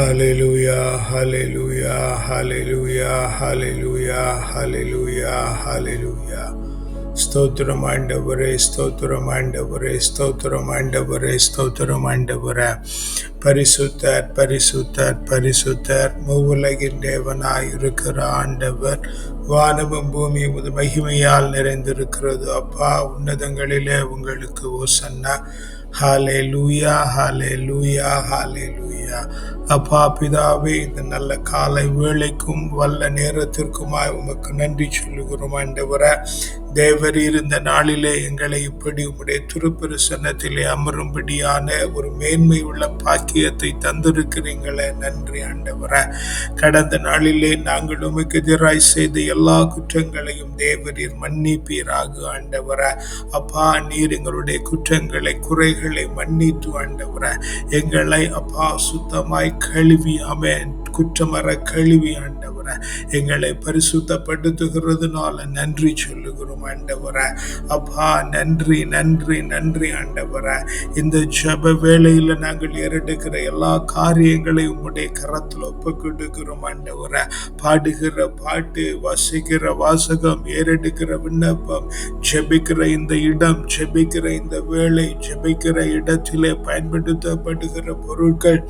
Hallelujah, hallelujah, hallelujah, hallelujah, hallelujah, hallelujah. ஸ்தோத்திரம் ஆண்டவரே ஸ்தோத்திரம் ஆண்டவரே ஸ்தோத்திரம் ஆண்டவரே ஸ்தோத்திரம் ஆண்டவரே. பரிசுத்தர் பரிசுத்தர் பரிசுத்தர் மூவுலகின் தேவனாய் இருக்கிற ஆண்டவர் வானமும் பூமி உமது மகிமையால் நிறைந்திருக்கிறது. அப்பா உன்னதங்களிலே உங்களுக்கு ஓசன்னா. ஹாலே லூயா ஹாலே லூயா ஹாலே லூயா அப்பா பிதாவே இந்த நல்ல காலை வேலைக்கும் வல்ல நேரத்திற்குமாய் உமக்கு நன்றி சொல்லுகிறோம் ஆண்டவரே. தேவர் இருந்த நாளிலே எங்களை இப்படி உம்முடைய திருப்பிரசன்னத்திலே அமரும்படியான ஒரு மேன்மை உள்ள பாக்கியத்தை தந்திருக்கிறீங்களே. நன்றி ஆண்டவரே. கடந்த நாளிலே நாங்கள் உமக்கு எதிராய் செய்த எல்லா குற்றங்களையும் தேவரீர் மன்னிப்பீராக ஆண்டவர. அப்பா நீர் எங்களுடைய குற்றங்களை குறைகளை மன்னித்து ஆண்டவர. எங்களை அப்பா பரிசுத்தமாய் கழுவி அமேன் குற்றமர கழுவி ஆண்டவரை. எங்களை பரிசுத்தப்படுத்துகிறதுனால நன்றி சொல்லுகிறோம் ஆண்டவரை. அப்பா நன்றி நன்றி நன்றி ஆண்டவரை. இந்த ஜப வேலையில் நாங்கள் ஏறெடுக்கிற எல்லா காரியங்களையும் உம்முடைய கரத்தில் ஒப்புக்கொடுக்கிறோம் ஆண்டவரை. பாடுகிற பாட்டு வாசிக்கிற வாசகம் ஏறெடுக்கிற விண்ணப்பம் ஜெபிக்கிற இந்த இடம் ஜெபிக்கிற இந்த வேலை ஜெபிக்கிற இடத்திலே பயன்படுத்தப்படுகிற பொருட்கள்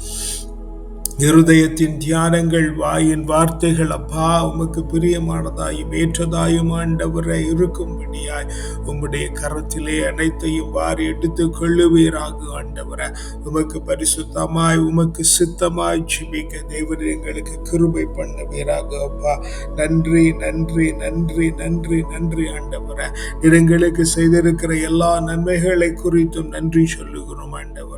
இருதயத்தின் தியானங்கள் வாயின் வார்த்தைகள் அப்பா உமக்கு பிரியமானதாயும் ஏற்றதாயும் ஆண்டவரை இருக்கும்படியாய் உம்முடைய கரத்திலே அனைத்தையும் வாரி எடுத்து கொள்ளுவீராக ஆண்டவரை. உமக்கு பரிசுத்தமாய் உமக்கு சித்தமாய் ஜிபிக்க தேவன் எங்களுக்கு கிருபை பண்ணுவீராக அப்பா. நன்றி நன்றி நன்றி நன்றி நன்றி ஆண்டவரை. எங்களுக்கு செய்திருக்கிற எல்லா நன்மைகளை குறித்தும் நன்றி சொல்லுகிறோம் ஆண்டவர்.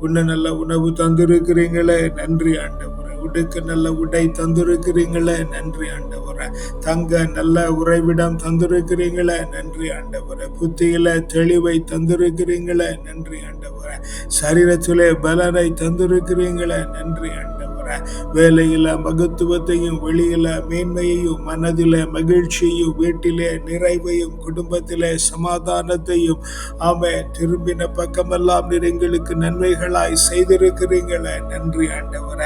உன்னை நல்ல உணவு தந்திருக்கிறீங்களே நன்றி ஆண்டவரை. உடுக்க நல்ல உடை தந்திருக்கிறீங்களே நன்றி ஆண்டவரை. தங்க நல்ல உறைவிடம் தந்திருக்கிறீங்களே நன்றி ஆண்டவரை. புத்தியில தெளிவை தந்திருக்கிறீங்களே நன்றி ஆண்டவரை. சரீரத்திலே பலனை தந்திருக்கிறீங்களே நன்றி ஆண்டவரை. வேலையில மகத்துவத்தையும் வெளியில மேன்மையையும் மனதில மகிழ்ச்சியையும் வீட்டிலே நிறைவையும் குடும்பத்திலே சமாதானத்தையும் ஆமே திரும்பின பக்கமெல்லாம் நீர் எங்களுக்கு நன்மைகளாய் செய்திருக்கிறீங்களே நன்றி ஆண்டவர.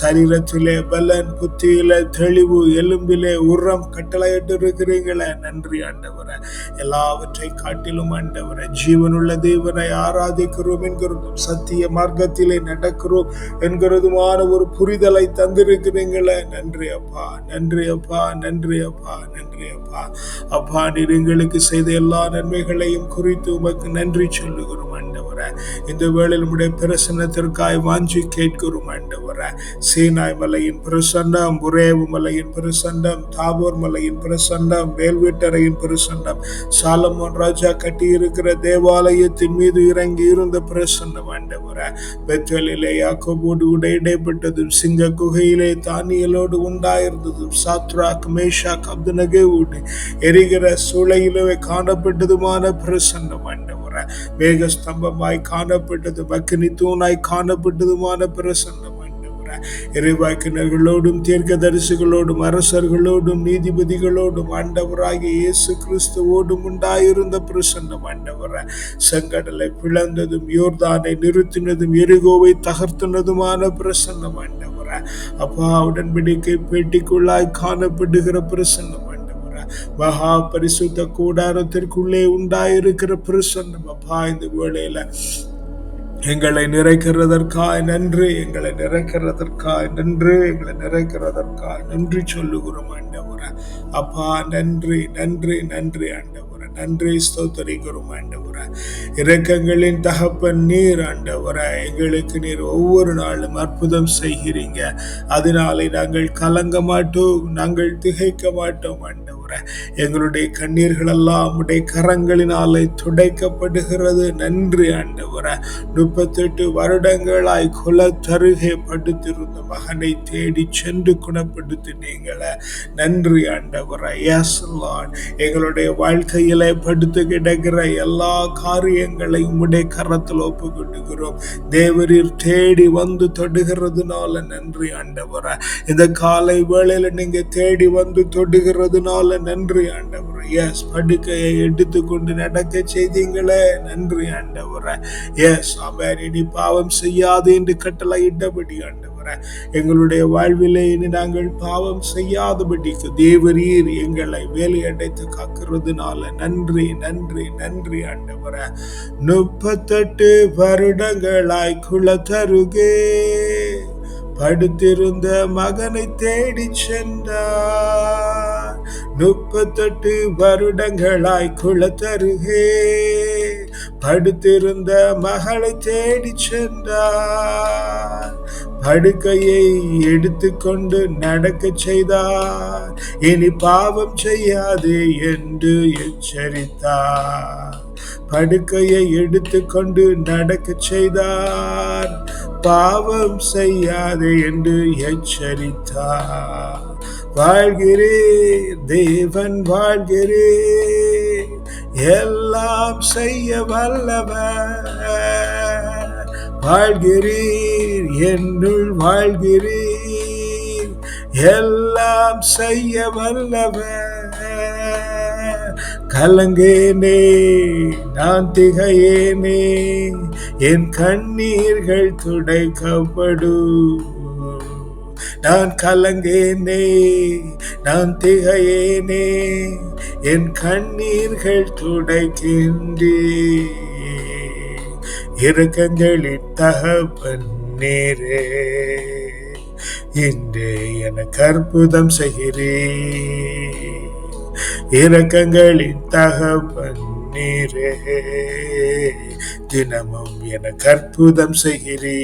சரீரத்திலே பலன் புத்தியில தெளிவு எலும்பிலே உரம் கட்டளையிட்டு இருக்கிறீங்களே நன்றி ஆண்டவர. எல்லாவற்றை காட்டிலும் ஆண்டவர ஜீவனுள்ள தேவனை ஆராதிக்கிறோம் என்கிறதும் சத்திய மார்க்கத்திலே நடக்கிறோம் என்கிறதுமான ஒரு புரிதலை தந்திருக்கிறீங்களே நன்றி அப்பா நன்றி அப்பா நன்றி அப்பா நன்றி அப்பா. அப்பா நீர் எங்களுக்கு செய்த எல்லா நன்மைகளையும் குறித்து உமக்கு நன்றி சொல்லுகிறோம் இந்த வேளையில் உடைய பிரசன்னத்திற்காய் வாஞ்சி கேட்கிறோம் ஆண்டவர. சீனாய் மலையின் பிரசன்னம் புரேவு மலையின் பிரசன்னம் தாபூர் மலையின் பிரசன்னம் வேல்வீட்டரையின் பிரசன்னம். சாலமோன் ராஜா கட்டியிருக்கிற தேவாலயத்தின் மீது இறங்கி இருந்த பிரசன்னம் ஆண்டவர. பெத்தலிலே யாக்கோபோடு கூட இடைப்பட்டதும் சிங்க குகையிலே தானியலோடு உண்டாயிருந்ததும் சாத்ராக் மேஷாக் அப்துனகேவோடு எரிகிற சூளையிலே காணப்பட்டதுமான பிரசன்னம் ஆண்டவர். மேக ஸ்தம்பமாய் காணப்பட்டது பக்னி தூணாய் காணப்பட்டதுமான பிரசன்னம் இறைவாக்கினர்களோடும் தீர்க்க தரிசிகளோடும் அரசர்களோடும் நீதிபதிகளோடும் ஆண்டவராகிய இயேசு கிறிஸ்துவோடும் உண்டாயிருந்த பிரசன்னம் ஆண்டவர. செங்கடலை பிளந்ததும் யோர்தானை நிறுத்தினதும் எரிகோவை தகர்த்தினதுமான பிரசன்னம் ஆண்டவர. அப்பா உடன்படிக்கை பேட்டிக்குள்ளாய் காணப்படுகிற பிரசன்னம் மகா பரிசுத்த கூடாரத்திற்குள்ளே உண்டாயிருக்கிற பிரசன்னம் அப்பா இந்த வேளையில. எங்களை நிறைக்கிறதற்காய் நன்றி எங்களை நிறைக்கிறதற்காய் நன்றி எங்களை நிறைக்கிறதற்காய் நன்றி சொல்லுகிறோம் ஆண்டவரை. அப்பா நன்றி நன்றி நன்றி ஆண்டவரை. நன்றி ஸ்தோத்தரிக்கிறோம் ஆண்டவரை. இரக்கங்களின் தகப்பன் நீர் ஆண்டவரை. எங்களுக்கு நீர் ஒவ்வொரு நாளும் அற்புதம் செய்கிறீங்க. அதனாலே நாங்கள் கலங்க மாட்டோம் நாங்கள் திகைக்க மாட்டோம் ஆண்டவர். எங்களுடைய கண்ணீர்கள் எல்லாம் உடைய கரங்களினாலே துடைக்கப்படுகிறது. நன்றி ஆண்டவரை. முப்பத்தெட்டு வருடங்களாய் குலத்தருகே படுத்திருந்த மகனை தேடி சென்று குணப்படுத்தினீங்களே நன்றி ஆண்டவரை. எஸ் லார்ட் எங்களுடைய வாழ்க்கையில படுத்து கிடக்கிற எல்லா காரியங்களையும் உடைய கரத்தில் ஒப்புக்கொண்டுகிறோம் தேவரீர் தேடி வந்து தொடுகிறதுனால நன்றி ஆண்டவரை. இந்த காலை வேளையில நீங்க தேடி வந்து தொடுகிறதுனால நன்றி ஆண்டவர். எஸ் படுக்கையை எடுத்துக்கொண்டு நடக்க செய்தீங்களே நன்றி ஆண்டவரை. எஸ் அவர் இனி பாவம் செய்யாது என்று கட்டளையிட்டபடி ஆண்டவர். எங்களுடைய வாழ்விலே இனி நாங்கள் பாவம் செய்யாதபடிக்கு தேவரீர் எங்களை வேலையடைத்து காக்கிறதுனால நன்றி நன்றி நன்றி ஆண்டவரே. முப்பத்தெட்டு வருடங்களாய் குளத்தருகே. படுத்திருந்த மகனை தேடி சென்றார். முப்பத்தெட்டு வருடங்களாய் குளத்தருகே படுத்திருந்த மகளை தேடி சென்றார். படுக்கையை எடுத்துக்கொண்டு நடக்க செய்தார். இனி பாவம் செய்யாதே என்று எச்சரித்தார். படுக்கையை எடுத்துக்கொண்டு நடக்க செய்தார். பாவம் செய்யாதே என்று எச்சரித்தார். வாழ்கிறே தேவன் வாழ்கிறே எல்லாம் செய்ய வல்லவர். வாழ்கிறீர் என்னுள் வாழ்கிறீர் எல்லாம் செய்ய வல்லவர். கலங்கேனே நான் திகையேனே என் கண்ணீர்கள் துடைக்கப்படு நான் கலங்கேனே நான் திகையேனே என் கண்ணீர்கள் துடைக்கின்றே இறக்கங்களின் தகப்பன் நேரே இன்று எனக்கு அற்புதம் செய்கிறேன் இரக்கங்களின் தகப்பன் நீரே. தினமும் என அற்புதம் செய்கிறே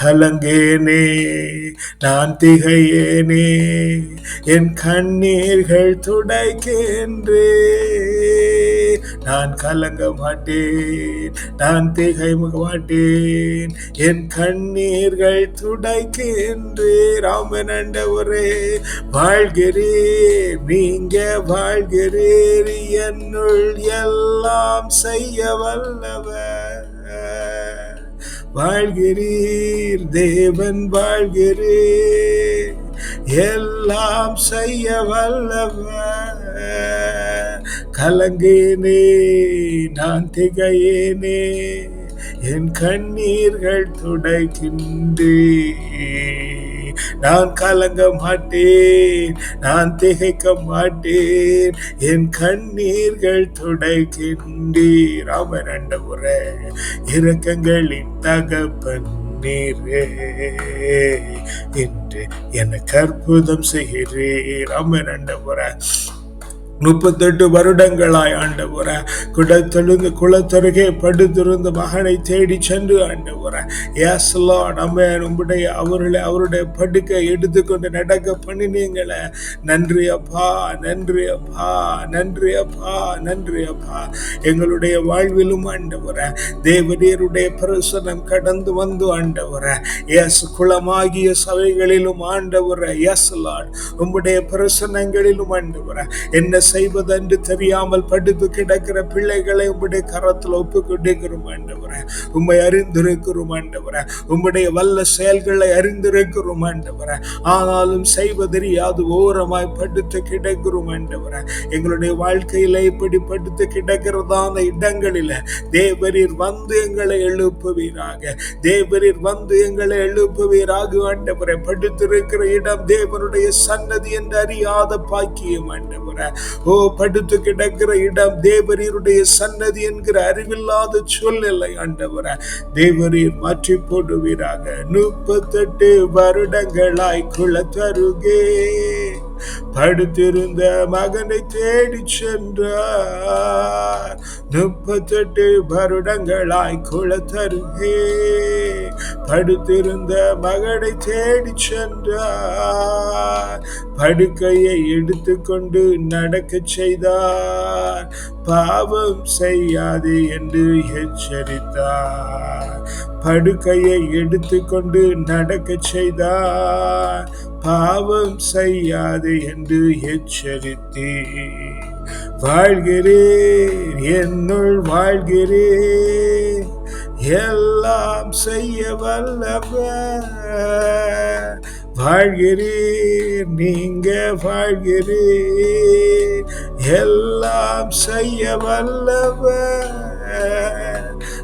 கலங்கேனே நான் திகையேனே என் கண்ணீர்கள் துடைக்கின்றே. நான் கலங்க மாட்டேன் நான் திகை மாட்டேன் என் கண்ணீர்கள் துடைக்கின்றே. ராமனண்டவரே வாழ்கிறேன் நீங்க வாழ்கிறேன் என்னுள் எல்லாம் செய்ய வல்லவர். வாழ்கிறீர் தேவன் வாழ்கிறீர். எல்லாம் செய்ய வல்லவர். கலங்கேனே நான் திகையேனே. என் கண்ணீர்கள் துடைக்கின்றே நான் கலங்க மாட்டேன் நான் திகைக்க மாட்டேன். என் கண்ணீர்கள் துடைக்கின்றீர் ராமரண்ட அண்டபுர இரக்கங்களின் தகப்பன் நீரே. என்று எனக்கு அற்புதம் செய்கிறேன் ராமரண்ட அண்டபுர முப்பத்தெட்டு வருடங்களாய் ஆண்டவர. குடத்தெழுந்து குளத்தருகே படுத்திருந்த மகனை தேடி சென்று ஆண்டவர. ஏசலா நம்ம உங்களுடைய அவர்களை அவருடைய படுக்கை எடுத்துக்கொண்டு நடக்க பண்ணினீங்களே. நன்றி அப்பா நன்றி அப்பா நன்றி அப்பா நன்றி அப்பா. எங்களுடைய வாழ்விலும் ஆண்டவர தேவரீருடைய பிரசனம் கடந்து வந்து ஆண்டவர. எஸ் குளமாகிய சபைகளிலும் ஆண்டவர. எஸ் லார்ட் உங்களுடைய பிரசனங்களிலும் ஆண்டவர. என்ன செய்வதென்று தெரியாமல் படுத்து கிடக்கிற பிள்ளைகளை உம்முடைய கரத்தில் ஒப்பு கொண்டிருக்கிறோம் ஆண்டவரே. உம்மை அறிந்திருக்கிறோம் ஆண்டவரே. உம்முடைய வல்ல செயல்களை அறிந்திருக்கிறோம் ஆண்டவரே. ஆனாலும் செய்வதறியாது ஓரமாய் படுத்து கிடக்கிறோம் ஆண்டவரே. எங்களுடைய வாழ்க்கையில இப்படி படுத்து கிடக்கிறதான இடங்களில தேவரீர் வந்து எங்களை எழுப்புவீராக. தேவரீர் வந்து எங்களை எழுப்புவீராக ஆண்டவரை. படுத்திருக்கிற இடம் தேவனுடைய சன்னதி என்று அறியாத பாக்கியம் ஆண்டவரை. ஓ படுத்து கிடக்கிற இடம் தேவரீருடைய சன்னதி என்கிற அறிவில்லாத சூழ்நிலை ஆண்டவர. தேவரீர் மாற்றி போடுவீராக. முப்பத்தெட்டு வருடங்களாய் குளத்தருகே. படுத்திருந்த மகனை தேடி சென்றார். முப்பத்தெட்டு வருடங்களாய் குளத்தருகே படுத்திருந்த மகனை தேடி சென்றார். படுக்கையை எடுத்துக்கொண்டு நடக்க செய்தார். பாவம் செய்யாது என்று எச்சரித்தார். படுக்கையை எடுத்துக்கொண்டு நடக்க செய்தார். பாவம் செய்யாது என்று எச்சரித்தேன் வாழ்கிறேன் என்னுள் வாழ்கிறேன் எல்லாம் செய்ய வல்லவர். வாழ்கிறீர் நீங்க வாழ்கிறீர் எல்லாம் செய்ய வல்லவர்.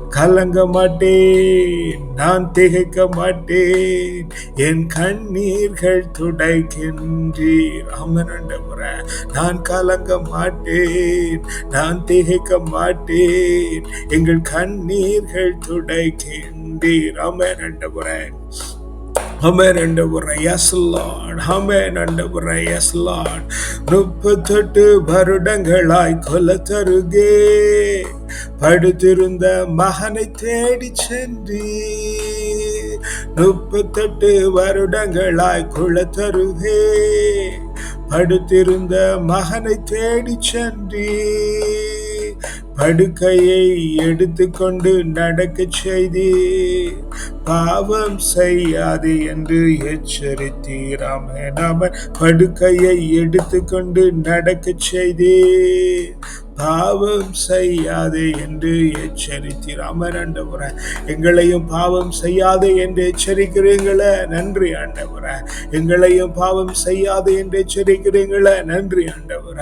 கலங்க மாட்டேன் நான் திகைக்க மாட்டேன். என் கண்ணீர்கள் துடைக்கின்றீர். ஆமென் நான் கலங்க மாட்டேன் நான் திகைக்க மாட்டேன். எங்கள் கண்ணீர்கள் துடைக்கின்றீர். ஆமென் ஆண்டவரே Amen ஆண்டவரே எஸ் லார்ட். அமேன் ஆண்டவரே எஸ் லார்ட். முப்பத்தெட்டு வருடங்களாய் கொல தருகே படுத்திருந்த மகனை தேடி சென்றி முப்பத்தெட்டு வருடங்களாய் கொல தருகே படுத்திருந்த மகனை தேடி சென்றி படுக்கையை எடுத்துக்கொண்டு நடக்கச் செய்தே பாவம் செய்யாது என்று எச்சரித்தீராமே நாம படுக்கையை எடுத்துக்கொண்டு நடக்கச் செய்தே பாவம் செய்யாதே என்று எச்சரித்தீர். அமர் எங்களையும் பாவம் செய்யாதே என்று எச்சரிக்கிறீங்களே நன்றி ஆண்டவர. எங்களையும் பாவம் செய்யாதே என்று எச்சரிக்கிறீங்களே நன்றி ஆண்டவர.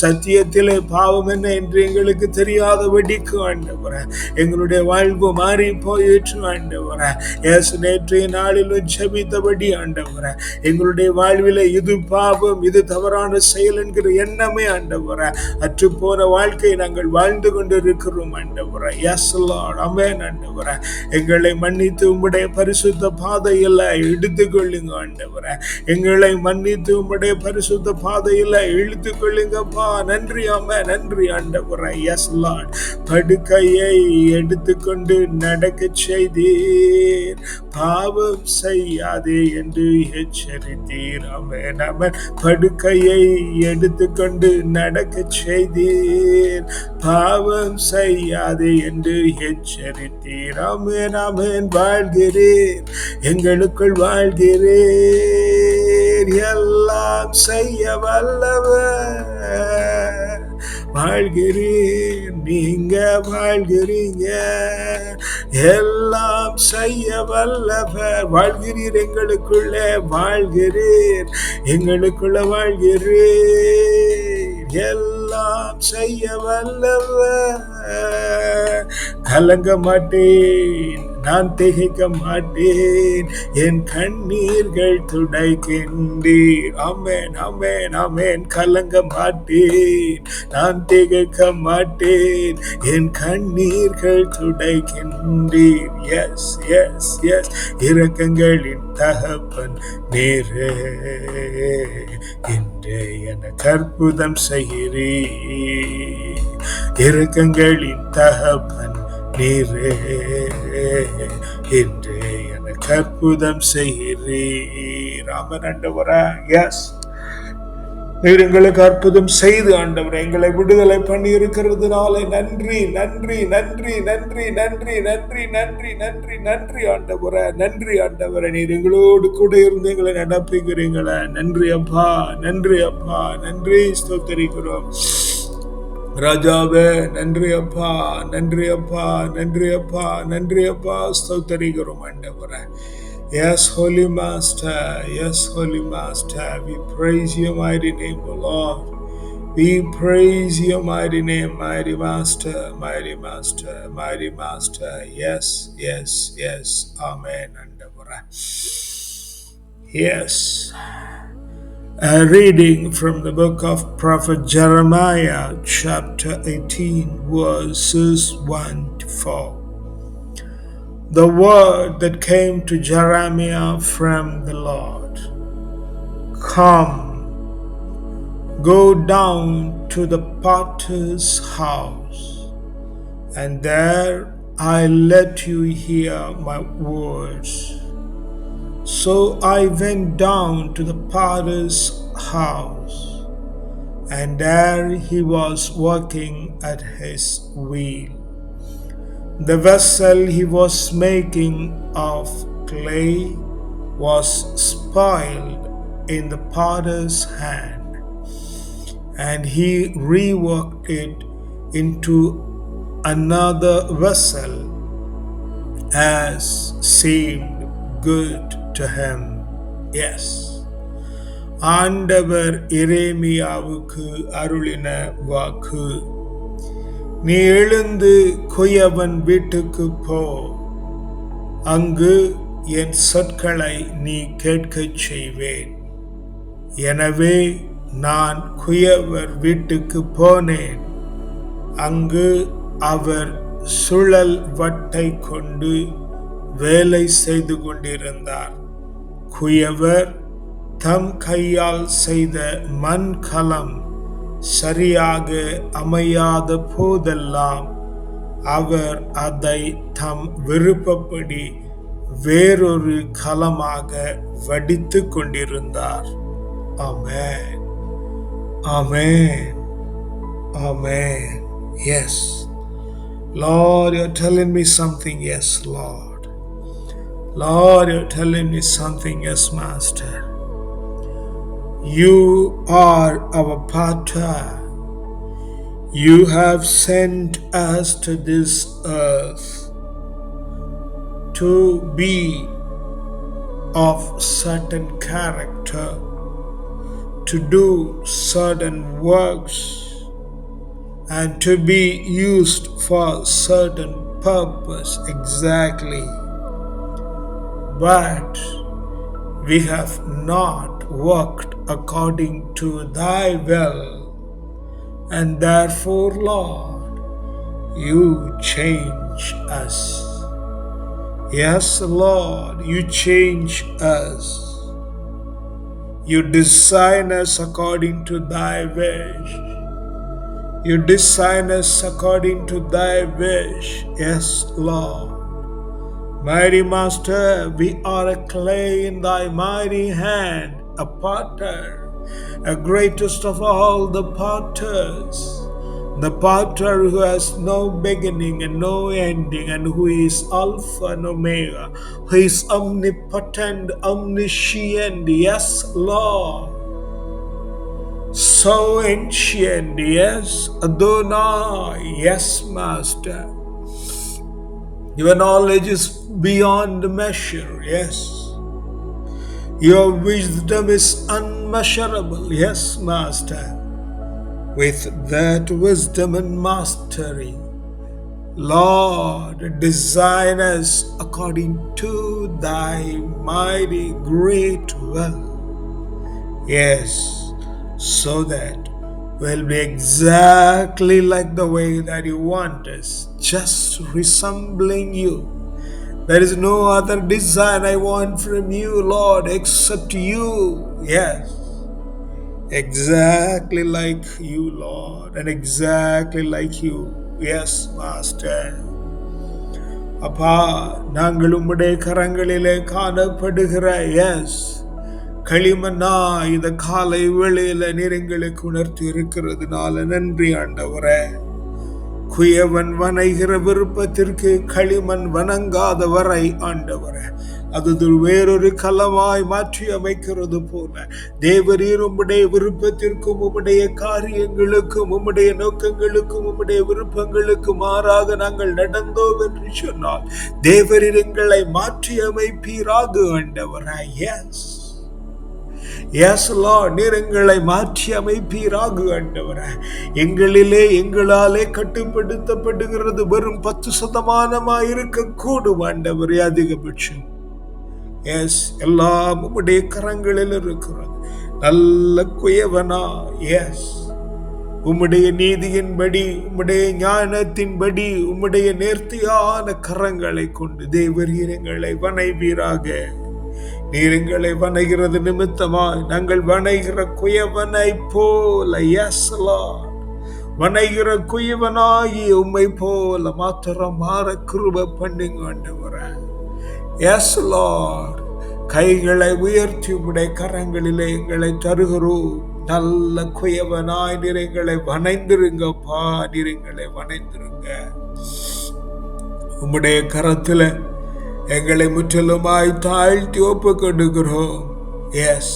சத்தியத்திலே பாவம் என்ன என்று எங்களுக்கு தெரியாதபடிக்கு ஆண்டவரே. எங்களுடைய வாழ்வு மாறி போயிற்று ஆண்டவர. இயேசு நேற்றைய நாளிலும் ஜெபித்தபடி ஆண்டவரே. எங்களுடைய வாழ்வில் இது பாவம் இது தவறான செயல் என்கிற எண்ணமே ஆண்டவரே. அற்றுப்போன வாழ்க்கை நாங்கள் வாழ்ந்து கொண்டு இருக்கிறோம் ஆண்டவரே எஸ் அமேன் ஆண்டவரே. எங்களை மன்னித்து உம்முடைய பரிசுத்த பாதையில் எடுத்துக்கொள்ளுங்க ஆண்டவரே. எங்களை மன்னித்து உம்முடைய பரிசுத்த பாதையில் இழுத்து கொள்ளுங்கப்பா நன்றி அம்மே நன்றி ஆண்டவரே. எஸ் லார்ட் படுக்கையை எடுத்துக்கொண்டு நடக்க செய்தீர். பாவம் செய்யாதே என்று எச்சரித்தீர். அவன் அவன் படுக்கையை எடுத்துக்கொண்டு நடக்க செய்தீர். பாவம் செய்யாதே என்று எச்சரித்தீர். அவன் அவன் வாழ்கிறேன் எங்களுக்குள் வாழ்கிறேன் எல்லாம் செய்ய வல்லவர். வாழ்கிறீர் நீங்க வாழ்கிறீங்க. எல்லாம் செய்ய வல்லவர். வாழ்கிறீர் எங்களுக்குள்ளே வாழ்கிறீர் எங்களுக்குள்ள வாழ்கிறீர் எல்லாம் செய்ய வல்லவர். கலங்க மாட்டேன். நான் திகைக்க மாட்டேன். என் கண்ணீர்கள் துடைக்கின்றீர். அமேன் அமேன் அமேன் கலங்க மாட்டேன். நான் திகைக்க மாட்டேன். என் கண்ணீர்கள் துடைக்கின்றேன் எஸ் எஸ் எஸ் இரக்கங்களின் தகப்பன் நேரே. இன்றே என கற்புதம் செய்கிறீ இரக்கங்களின் தகப்பன் நீரே இன்று எனக்கு அற்புதம் செய்கிறீர். ராமன் ஆண்டவரா எஸ் நீர் எங்களுக்கு அற்புதம் செய்து ஆண்டவர் எங்களை விடுதலை பண்ணி இருக்கிறதுனால நன்றி நன்றி நன்றி நன்றி நன்றி நன்றி நன்றி நன்றி நன்றி ஆண்டவர நன்றி ஆண்டவர. நீர் எங்களோடு கூட இருந்து எங்களை நடப்புகிறீங்களே நன்றி அப்பா நன்றி அப்பா நன்றி ஸ்தோத்தரிக்கிறோம். ராஜாவே நன்றி அப்பா நன்றி அப்பா நன்றி அப்பா நன்றி அப்பா ஸ்தோத்தரிக்கிறோம் ஆண்டவரே Yes, Holy Master, yes, Holy Master, we praise your mighty name, O Lord. We praise your mighty name, mighty Master, mighty Master, mighty Master. Yes, yes, yes. Amen. ஆண்டவரே. Yes. A reading from the book of Prophet Jeremiah, chapter 18, verses 1 to 4. The word that came to Jeremiah from the Lord Come, go down to the potter's house, and there I let you hear my words. So I went down to the potter's house, and there he was working at his wheel. The vessel he was making of clay was spoiled in the potter's hand, and he reworked it into another vessel as seemed good to him. Yes. ஆண்டவர் இரேமியாவுக்கு அருளின வாக்கு நீ எழுந்து குயவன் வீட்டுக்கு போ அங்கு என் சொற்களை நீ கேட்கச் செய்வேன் எனவே நான் குயவர் வீட்டுக்கு போனேன் அங்கு அவர் சுழல் வட்டை கொண்டு வேலை செய்து கொண்டிருந்தார் குயவர் தம் கையால் செய்த மண்கலம் சரியாக அமையாத போதெல்லாம் அவர் அதை தம் விருப்பப்படி வேறொரு கலமாக வடித்து கொண்டிருந்தார். Amen. Amen. Amen. Yes Lord, you're telling me something. Yes, Lord. Lord, you're telling me something. Yes, Master. You are our partner. You have sent us to this earth to be of certain character, to do certain works and to be used for certain purpose exactly but we have not worked according to thy will and therefore lord you change us yes lord you change us you design us according to thy wish you design us according to thy wish. Yes, Lord. Mighty Master, we are a clay in thy mighty hand, a potter, a greatest of all the potters. The potter who has no beginning and no ending, and who is Alpha and Omega, who is omnipotent, omniscient. Yes, Lord so ancient, yes, Adonai, yes, Master. Your knowledge is beyond measure, yes. Your wisdom is unmeasurable, yes, Master. With that wisdom and mastery, Lord, design us according to thy mighty great will. Yes so that we'll be exactly like the way that you want us, just resembling you. There is no other design I want from you, Lord, except you. Yes. Exactly like you, Lord, and exactly like you. Yes, Master. அப்பா நாங்கள் உம்முடைய கரங்களிலே காணப்படுகிற S களிமண்ணா இந்த காலை வேளையில நீர் எங்களுக்கு உணர்த்தி இருக்கிறதுனால நன்றி ஆண்டவரே. குயவன் வனைகிற விருப்பத்திற்கு களிமண் வணங்காத வரை ஆண்டவரே அது வேறொரு கலவாய் மாற்றி அமைக்கிறது போல. தேவரீர் உம்முடைய விருப்பத்திற்கும் உம்முடைய காரியங்களுக்கும் உம்முடைய நோக்கங்களுக்கும் உம்முடைய விருப்பங்களுக்கும் மாறாக நாங்கள் நடந்தோம் என்று சொன்னால் தேவரீர் எங்களை மாற்றி அமைப்பீராக ஆண்டவரே. எஸ் ஏசலா நீர் எங்களை மாற்றி அமைப்பீராக ஆண்டவரே. எங்களிலே எங்களாலே கட்டுப்படுத்தப்படுகிறது வெறும் பத்து சதமானமாக இருக்கக்கூடும் ஆண்டவரே அதிகபட்சம். எஸ் எல்லாம் உம்முடைய கரங்களில் இருக்கிறது. நல்ல குயவனா எஸ் உம்முடைய நீதியின்படி உம்முடைய ஞானத்தின்படி உம்முடைய நேர்த்தியான கரங்களை கொண்டு தேவரீரங்களை வனைவீராக நீர் எங்களை வணைகிறது நிமித்தமாய் நாங்கள் வணைகிற குயவனை போல எஸ் வணைகிற குயவனாகி உம்மை போல மாத்திரம் மாற கிருப பண்ணுங்க ஆண்டவரே. எஸ் கைகளை உயர்த்தி உடைய கரங்களிலே எங்களை தருகிறோம். நல்ல குயவனாய் நீர் வணைந்திருங்கப்பா நிறைங்களை வணைந்திருங்க. உம்முடைய கரத்துல எங்களை முற்றிலுமாய் தாழ்த்தி ஒப்பு கொடுக்கிறோம் எஸ்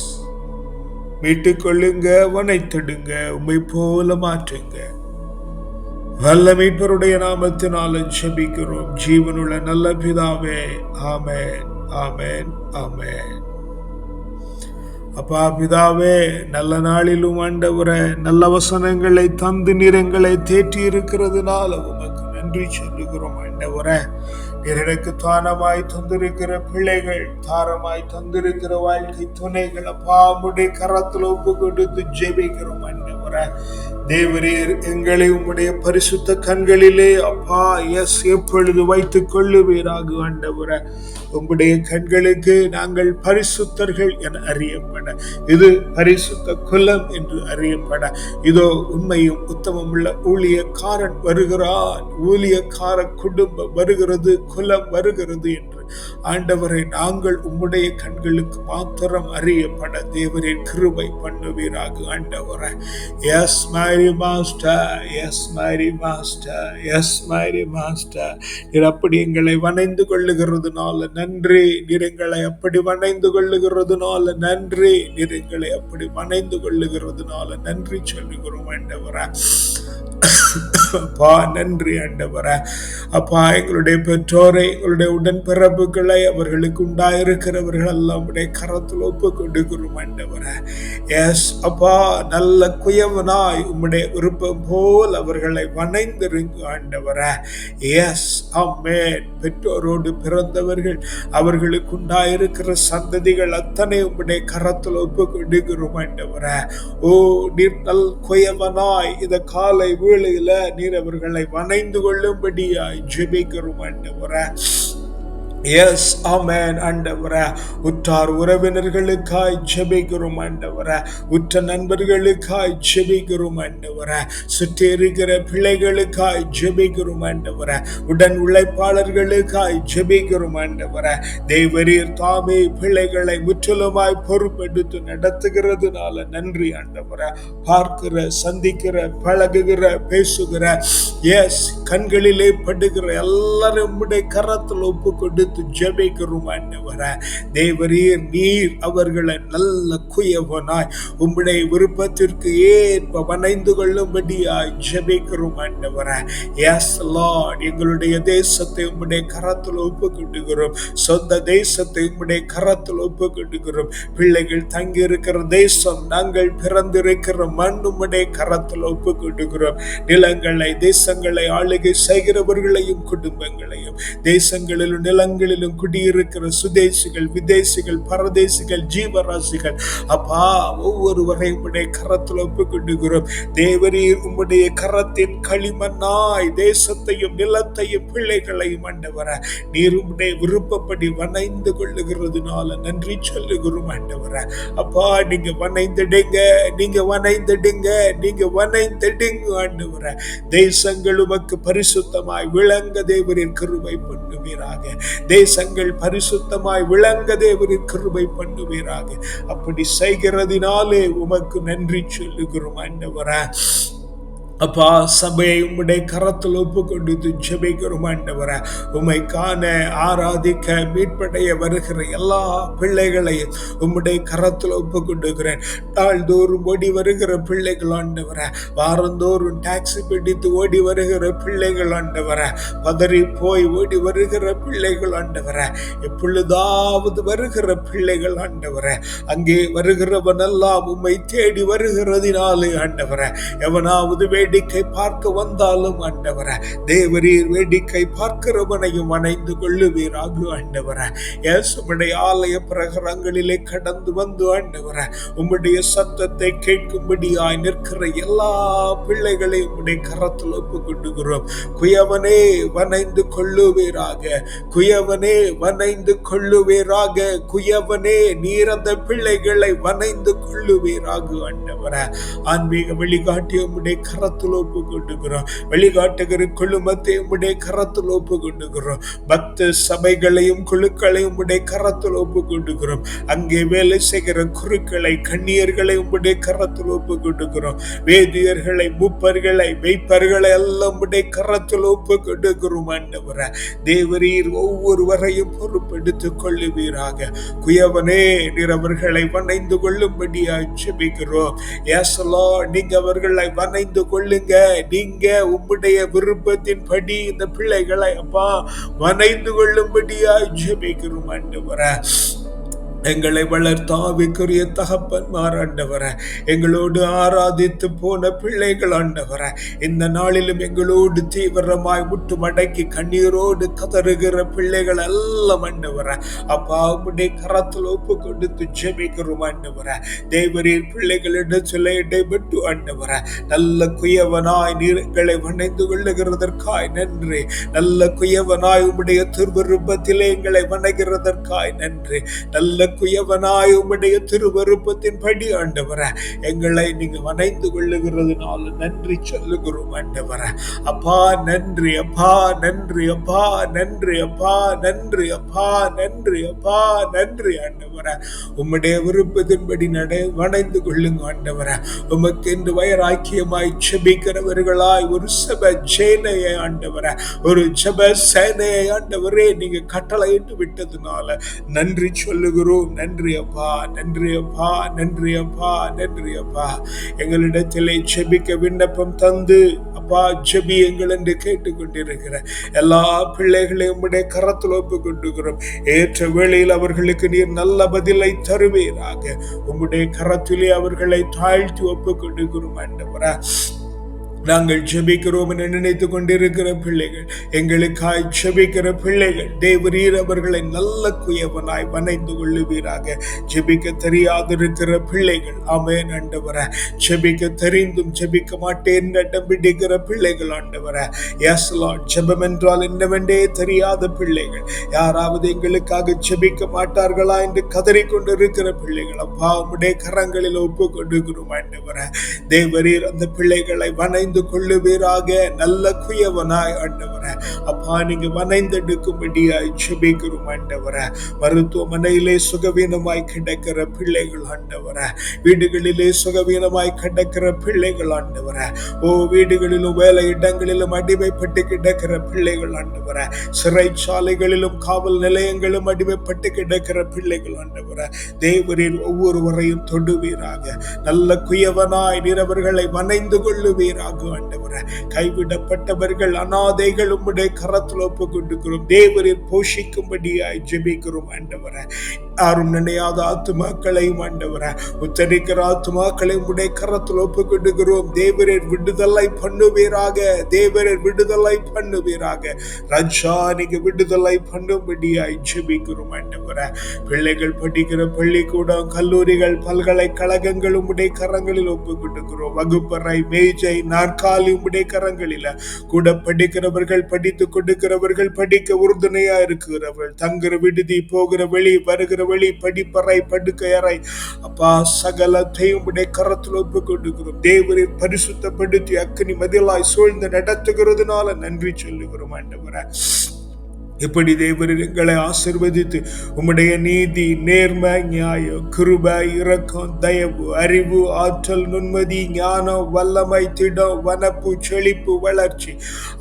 மீட்டுக்கொள்ளுங்க வனைத்திடுங்க உம்மை போல மாற்றுங்க. வல்ல மீட்பருடைய நாமத்தினால ஜெபிக்கிறோம் ஜீவனுள்ள நல்ல பிதாவே ஆமேன் ஆமென் ஆமேன். அப்பா பிதாவே நல்ல நாளிலும் ஆண்டவரே நல்ல வசனங்களை தந்து நிறங்களை தேற்றி இருக்கிறதுனால உமக்கு நன்றி சொல்லுகிறோம் ஆண்டவரே. எனக்கு தானமாய் தந்திருக்கிற பிள்ளைகள் தாரமாய் தந்திருக்கிற வாழ்க்கை துணைகளை அப்பா உம்முடைய கரத்தில் ஒப்பு கொடுத்து ஜெபிக்கிறோம் அண்ணன் ஆண்டவரே தேவரீர் எங்களை உம்முடைய பரிசுத்த கண்களிலே அப்பா எஸ் எப்பொழுது வைத்துக் கொள்ளுவீராக ஆண்டவர. உம்முடைய கண்களுக்கு நாங்கள் பரிசுத்தர்கள் என அறியப்பட. இது பரிசுத்த குலம் என்று அறியப்பட. இதோ உண்மையும் உத்தமமுள்ள ஊழியக்காரன் வருகிறான். ஊழியக்கார குடும்பம் வருகிறது குலம் வருகிறது என்று ஆண்டவரை நாங்கள் உம்முடைய கண்களுக்கு மாத்திரம் அறியப்பட தேவரின் கிருபை பண்ணுவீராக ஆண்டவரை. எஸ் மாரி மாஸ்டர் எஸ் மாரி மாஸ்டர் எஸ் மாரி மாஸ்டர் நீர் அப்படி எங்களை வணைந்து கொள்ளுகிறதுனால நன்றி. நீர் எங்களை அப்படி வணைந்து கொள்ளுகிறதுனால நன்றி. நீர் எங்களை அப்படி வணைந்து கொள்ளுகிறதுனால நன்றி சொல்லுகிறோம் ஆண்டவரை. அப்பா நன்றி ஆண்டவரே. அப்பா எங்களுடைய பெற்றோரை எங்களுடைய உடன்பிறப்பு உடன்பிறப்புகளை அவர்களுக்கு உண்டாயிருக்கிறவர்கள் எல்லாம் உடைய கரத்தில் ஒப்பு கொடுக்கிறோம் ஆண்டவரே. எஸ் அப்பா நல்ல குயவனாய் உம்முடைய விருப்பம் போல் அவர்களை வணைந்திருங்க ஆண்டவரே. எஸ் அம்மேன் பெற்றோரோடு பிறந்தவர்கள் அவர்களுக்கு உண்டாயிருக்கிற சந்ததிகள் அத்தனை உம்முடைய கரத்தில் ஒப்பு கொடுக்கிறோம் ஆண்டவர. ஓ நீர் நல் குயவனாய் இந்த காலை வேளையில நீர் அவர்களை வணைந்து கொள்ளும்படியாய் ஜெபிக்கிறோம் ஆண்டவர. எஸ் ஆமேன் ஆண்டவர. உற்றார் உறவினர்களுக்காய் ஜெபிக்கிறோம் ஆண்டவர. உற்ற நண்பர்களுக்காய் ஜெபிக்கிறோம் ஆண்டவர. சுற்றி இருக்கிற பிள்ளைகளுக்காய் ஜெபிக்கிறோம் ஆண்டவர. உடன் உழைப்பாளர்களுக்காய் ஜெபிக்கிறோம் ஆண்டவர. தேவரீர் தாமே பிள்ளைகளை முற்றிலுமாய் பொறுப்பெடுத்து நடத்துகிறதுனால நன்றி ஆண்டவர. பார்க்கிற சந்திக்கிற பழகுகிற பேசுகிற எஸ் கண்களிலே படுகிற எல்லாரும் கரத்தில் ஒப்பு கொடுத்து எடுத்து ஜெபிக்கிறோம் ஆண்டவர. தேவரீர் நீர் அவர்களை நல்ல குயவனாய் உம்முடைய விருப்பத்திற்கு ஏற்ப வணைந்து கொள்ளும்படியாய் ஜெபிக்கிறோம் ஆண்டவர. எஸ் லார்ட் எங்களுடைய தேசத்தை உம்முடைய கரத்தில் ஒப்பு சொந்த தேசத்தை உம்முடைய கரத்தில் ஒப்பு பிள்ளைகள் தங்கியிருக்கிற தேசம் நாங்கள் பிறந்திருக்கிற மண் உம்முடைய கரத்தில் ஒப்பு நிலங்களை தேசங்களை ஆளுகை செய்கிறவர்களையும் குடும்பங்களையும் தேசங்களிலும் நிலங்களிலும் குடியிருக்கிற சுதேசிகள் விதேசிகள் பரதேசிகள் ஜீவராசிகள் அப்பா ஒவ்வொருவரையும் உடைய கரத்தில் ஒப்பு கொண்டுகிறோம் தேவரீர் உம்முடைய கரத்தின் களிமண்ணாய் தேசத்தையும் நிலத்தையும் பிள்ளைகளையும் ஆண்டவர நீர் உம்முடைய விருப்பப்படி வணைந்து கொள்ளுகிறதுனால நன்றி சொல்லுகிறோம் ஆண்டவர. அப்பா நீங்க வனைந்துடுங்க நீங்க வனைந்துடுங்க நீங்க வனைந்துடுங்க ஆண்டவர. தேசங்கள் உமக்கு பரிசுத்தமாய் விளங்க தேவரின் கருவை பண்ணுவீராக. தேசங்கள் பரிசுத்தமாய் விளங்க தேவரின் கிருபை பண்ணுவீராக. அப்படி செய்கிறதினாலே உமக்கு நன்றி சொல்லுகிறோம் ஆண்டவரா. அப்பா சபையை உம்முடைய கரத்தில் ஒப்பு கொண்டு ஜெபிக்கிறோம் ஆண்டவர. உம்மை காண ஆராதிக்க மீட்படைய வருகிற எல்லா பிள்ளைகளையும் உம்முடைய கரத்தில் ஒப்பு கொண்டுகிறேன் நாள்தோறும் ஓடி வருகிற பிள்ளைகள் ஆண்டவர. வாரந்தோறும் டாக்ஸி பிடித்து ஓடி வருகிற பிள்ளைகள் ஆண்டவர. பதறி போய் ஓடி வருகிற பிள்ளைகள் ஆண்டவர. எப்பொழுதாவது வருகிற பிள்ளைகள் ஆண்டவர. அங்கே வருகிறவனெல்லாம் உம்மை தேடி வருகிறதினாலே ஆண்டவர. எவனாவது வேடிக்கை பார்க்க வந்தாலும் ஆண்டவர தேவரீர் வேடிக்கை பார்க்கிறவனையும் அணைந்து கொள்ளுவீராக ஆண்டவர எஸ் ஆலய பிரகரங்களிலே கடந்து வந்து ஆண்டவர உம்முடைய சத்தத்தை கேட்கும்படியாய் நிற்கிற எல்லா பிள்ளைகளையும் உம்முடைய கரத்தில் ஒப்புக்கொண்டுகிறோம் குயவனே வனைந்து கொள்ளுவீராக குயவனே வனைந்து கொள்ளுவீராக குயவனே நீர் அந்த பிள்ளைகளை வனைந்து கொள்ளுவீராக ஆண்டவர. ஆன்மீக வழிகாட்டி உம்முடைய கரத்தில் ஒப்பு கொண்டுகிறோம் வழிகாட்டுகிற குழுமத்தை உடைய கரத்தில் ஒப்பு கொண்டுகிறோம் பக்த சபைகளையும் குழுக்களையும் உடைய கரத்தில் ஒப்பு கொண்டுகிறோம் அங்கே வேலை செய்கிற குருக்களை கண்ணியர்களை உடைய கரத்தில் ஒப்பு கொண்டுகிறோம் வேதியர்களை மூப்பர்களை மெய்ப்பர்களை எல்லாம் உடைய கரத்தில் ஒப்பு கொண்டுகிறோம் ஆண்டவர. தேவரீர் ஒவ்வொருவரையும் பொறுப்பெடுத்துக் கொள்ளுவீராக. குயவனே நீர் அவர்களை வணைந்து கொள்ளும்படியாய் செபிக்கிறோம் ஏசலோ நீங்க அவர்களை வணைந்து கொள்ளுங்க நீங்க உம்முடைய விருப்பத்தின் படி இந்த பிள்ளைகளை அப்பா வனைந்து கொள்ளும்படியாய் ஜெபிக்கிறோம் ஆண்டவர. எங்களை வளர்த்த ஆவிக்குரிய தகப்பன்மார் ஆண்டவர. எங்களோடு ஆராதித்து போன பிள்ளைகள் ஆண்டவர. இந்த நாளிலும் எங்களோடு தீவிரமாய் முட்டு மடக்கி கண்ணீரோடு கதறுகிற பிள்ளைகள் எல்லாம் ஆண்டவர. அப்பா உடைய கரத்தில் ஒப்பு கொடுத்து ஜெபிக்கிறோம் ஆண்டவர. தேவரின் பிள்ளைகளிடம் சில இடைபட்டு ஆண்டவர. நல்ல குயவனாய் நீர்களை வணைந்து கொள்ளுகிறதற்காய் நன்றி. நல்ல குயவனாய் உம்முடைய திருவிருப்பத்திலே எங்களை வணைகிறதற்காய் நன்றி. நல்ல குயவனாய் உம்முடைய திருவருப்பத்தின் படி ஆண்டவர எங்களை நீங்க வணைந்து கொள்ளுகிறதுனால நன்றி சொல்லுகிறோம் ஆண்டவர. அப்பா நன்றி அப்பா நன்றி அப்பா நன்றி அப்பா நன்றி அப்பா நன்றி அப்பா நன்றி ஆண்டவர. உம்முடைய விருப்பத்தின்படி நடை வணைந்து கொள்ளுங்க ஆண்டவர. உமக்கு என்று வயராக்கியமாய் செபிக்கிறவர்களாய் ஒரு சப சேனையை ஆண்டவர ஒரு சப சேனையை ஆண்டவரே நீங்க கட்டளையிட்டு விட்டதுனால நன்றி சொல்லுகிறோம். நன்றி அப்பா நன்றி அப்பா நன்றி அப்பா நன்றி அப்பா. எங்களிடத்திலே செபிக்க விண்ணப்பம் தந்து அப்பா ஜெபியங்கள் என்று கேட்டுக்கொண்டிருக்கிற எல்லா பிள்ளைகளையும் உடைய கரத்தில் ஒப்பு கொண்டுகிறோம் ஏற்ற வேளையில் அவர்களுக்கு நீர் நல்ல பதிலை தருவீராக. உம்முடைய கரத்திலே அவர்களை தாழ்த்தி ஒப்பு கொண்டுகிறோம் ஆண்டவரா. நாங்கள் ஜெபிக்கிறோம் என்று நினைத்து கொண்டிருக்கிற பிள்ளைகள் எங்களுக்காய் ஜெபிக்கிற பிள்ளைகள் தேவரீர் அவர்களை நல்ல குயவனாய் வணைந்து கொள்ளுவீராக. ஜெபிக்க தெரியாதிருக்கிற பிள்ளைகள் ஆமென் ஆண்டவர. ஜெபிக்க தெரிந்தும் ஜெபிக்க மாட்டேன் நட்டம் பிடிக்கிற பிள்ளைகள் ஆண்டவர. எஸ் லார்ட் ஜெபம் என்றால் என்னவென்றே தெரியாத பிள்ளைகள் யாராவது எங்களுக்காக ஜெபிக்க மாட்டார்களா என்று கதறிக்கொண்டிருக்கிற பிள்ளைகள் அப்பா உடைய கரங்களில் ஒப்பு கொண்டிருக்கிறோம் ஆண்டவர. தேவரீர் அந்த பிள்ளைகளை வணைந்து வணைந்து கொள்ளுவீராக. நல்ல குயவனாய் ஆண்டவர. அப்பா நீங்க வணைந்தெடுக்கும்படியாய் ஜெபிக்கிறோம் ஆண்டவர. மருத்துவமனையிலே சுகவீனமாய் கிடக்கிற பிள்ளைகள் ஆண்டவர. வீடுகளிலே சுகவீனமாய் கிடக்கிற பிள்ளைகள் ஆண்டவர. ஓ வீடுகளிலும் வேலை இடங்களிலும் அடிமைப்பட்டு கிடக்கிற பிள்ளைகள் ஆண்டவர. சிறைச்சாலைகளிலும் காவல் நிலையங்களும் அடிமைப்பட்டு கிடக்கிற பிள்ளைகள் ஆண்டவர. தேவரின் ஒவ்வொருவரையும் தொடுவீராக. நல்ல குயவனாய் நிறவர்களை வணைந்து கொள்ளுவீராக. ஆண்டவர. கைவிடப்பட்டவர்கள் அனாதைகள் உம்முடைய கரத்தில் ஒப்பு கொண்டுக்கிறோம் போஷிக்கும்படியாய் ஜெபிக்கிறோம் ஆண்டவர. யாரும் நினையாத ஆத்துமாக்களையும் ஆண்டவர உச்சரிக்கிற ஆத்துமாக்களை உடைய கரத்தில் ஒப்புக்கொண்டுகிறோம் தேவரர் விடுதலை பண்ணுவீராக தேவரர் விடுதலை பண்ணுவீராக. ரஜா நீங்க விடுதலை பண்ணும்படியாய் ஜெபிக்கிறோம் ஆண்டவர. பிள்ளைகள் படிக்கிற பள்ளிக்கூடம் கல்லூரிகள் பல்கலைக்கழகங்கள் உடைய கரங்களில் ஒப்புக்கொண்டுகிறோம் வகுப்பறை மேஜை நாற்காலி உடைய கரங்களில. கூட படிக்கிறவர்கள் படித்து கொடுக்கிறவர்கள் படிக்க உறுதுணையா இருக்கிறவர்கள் தங்குற விடுதி போகிற வெளி வருகிற வெளி படிப்பறை படுக்கையறை. அப்பா சகலத்தையும் உடைய கரத்தில் ஒப்பு கொண்டுகிறோம் தேவரின் பரிசுத்தப்படுத்தி அக்கினி மதிலாய் சூழ்ந்து நடத்துகிறதுனால நன்றி சொல்லுகிறோம் ஆண்டவரை. இப்படி தேவர் எங்களை ஆசிர்வதித்து உம்முடைய நீதி நேர்மை நியாயம் கிருப இரக்கம் தயவு அறிவு ஆற்றல் நுண்மதி ஞானம் வல்லமை திடம் வனப்பு செழிப்பு வளர்ச்சி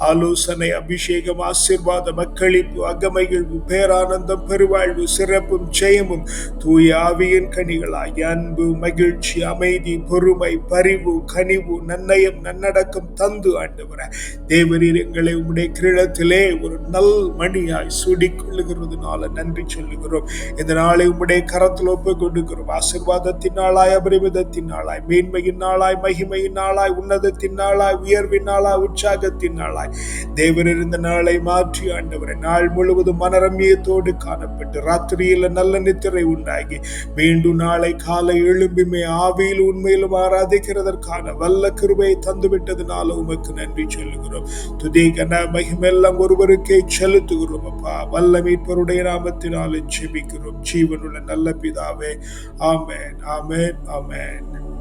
ஆலோசனை அபிஷேகம் ஆசிர்வாதம் மக்களிப்பு அகமகிழ்வு பேரானந்தம் பெருவாழ்வு சிறப்பும் ஜெயமும் தூய ஆவியின் கனிகளாய் அன்பு மகிழ்ச்சி அமைதி பொறுமை பரிவு கனிவு நன்னயம் நன்னடக்கம் தந்து ஆண்டு வர தேவரீர் எங்களை உம்முடைய கிரீடத்திலே ஒரு நல் மணி மணியாய் சூடிக்கொள்ளுகிறதுனால நன்றி சொல்லுகிறோம். இந்த நாளை உம்முடைய கரத்தில் ஒப்பு கொடுக்கிறோம் ஆசிர்வாதத்தின் நாளாய் அபரிமிதத்தின் நாளாய் மேன்மையின் நாளாய் மகிமையின் நாளாய் உன்னதத்தின் நாளாய் உயர்வின் நாளாய் உற்சாகத்தின் நாளாய். தேவர் இருந்த நாளை மாற்றி ஆண்டவரை நாள் முழுவதும் மனரமியத்தோடு காணப்பட்டு ராத்திரியில் நல்ல நித்திரை உண்டாகி மீண்டும் நாளை காலை எழும்பிமே ஆவியில் உண்மையிலும் ஆராதிக்கிறதற்கான வல்ல கிருபையை தந்துவிட்டதுனால உமக்கு நன்றி சொல்லுகிறோம். துதி கன மகிமெல்லாம் ஒருவருக்கே செலுத்துகிறோம். அப்பா. வல்ல மீட்பருடைய நாமத்தினாலே ஜெபிக்கிறோம். ஜீவனுள்ள நல்ல பிதாவே ஆமேன் ஆமேன் ஆமேன்.